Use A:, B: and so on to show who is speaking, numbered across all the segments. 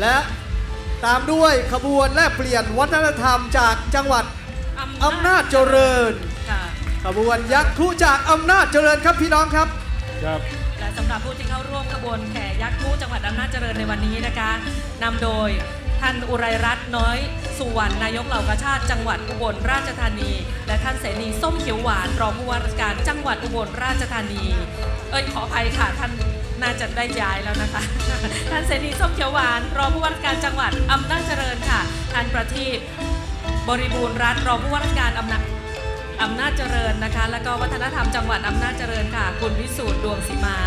A: และตามด้วยขบวนแลกเปลี่ยนวัฒนธรรมจากจังหวัดอำนาจเจริญ
B: ค่ะ
A: ขบวนยักษ์คุจากอำนาจเจริญครับพี่น้องครับ
C: ครับ
B: และสำหรับผู้ที่เข้าร่วมขบวนแห่ยักษ์คู่จังหวัดอำนาจเจริญในวันนี้นะคะนำโดยท่านอุไรรัตน์น้อยสุวรรณนายกเหล่ากาชาติ จังหวัดอุบลราชธานี และท่านเสนีส้มเขียวหวานรองผู้ว่าราชการจังหวัดอุบลราชธานี เอ้ยขออภัยค่ะท่าน น่าจะได้ย้ายแล้วนะคะ ท่านเสนีส้มเขียวหวาน รองผู้ว่าราชการจังหวัดอำนาจเจริญค่ะ ท่านประทีปบริบูรณ์รัฐรองผู้ว่าราชการอำนาจอำนาจเจริญนะคะ แล้วก็วัฒนธรรมจังหวัดอำนาจเจริญค่ะ คุณวิสูตรดวงศิมา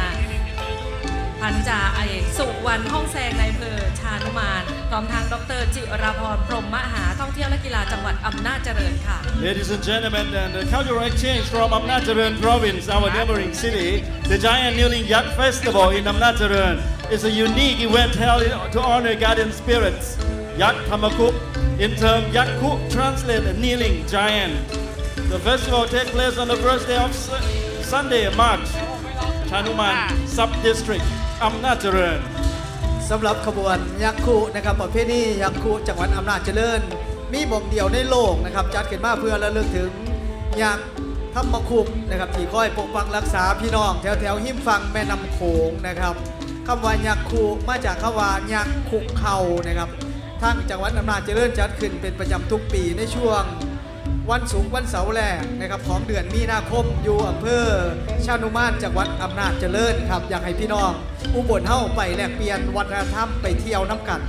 B: พันจ่าเอกสุวรรณห้องแซงในเภอชานุมานพร้อมทางดรจิรพรพรมมหา เที่ยวและกีฬาจังหวัดอำนาจเจริญค่ะ
C: Ladies and gentlemen, and the cultural exchange from Amnacharan province, our neighboring city, the Giant Kneeling Yak Festival in Amnacharan is a unique event held to honor guardian spirits. Yak Tamakup, in term Yak Kuk translate kneeling giant. The festival takes place on the first day of Su- Sunday, March, Chanuman sub-district, Amnacharan.
A: สำหรับขบวนยักษ์คุนะครับประเภทนี้ยักษ์คุจังหวัดอำนาจเจริญ มีบ่งเดียวในโลกนะครับ จัดขึ้นมาเพื่อระลึกถึงยักษ์ธรรมคุปนะครับที่คอยปกปักรักษาพี่น้อง แถวแถวหิมฟังแม่น้ำโขงนะครับคำว่ายักษ์คุมาจากคำว่ายักษ์คุกเข่านะครับทั้งจังหวัดอำนาจเจริญจัดขึ้นเป็นประจำทุกปีในช่วงวันสูงวันเสาร์แรกนะครับของเดือนมีนาคมอยู่อำเภอชานุมานจังหวัดอำนาจเจริญครับ อยากให้พี่น้อง อุบลเฮ้าไปแลกเปลี่ยนวัฒนธรรมไปเที่ยวน้ำกัน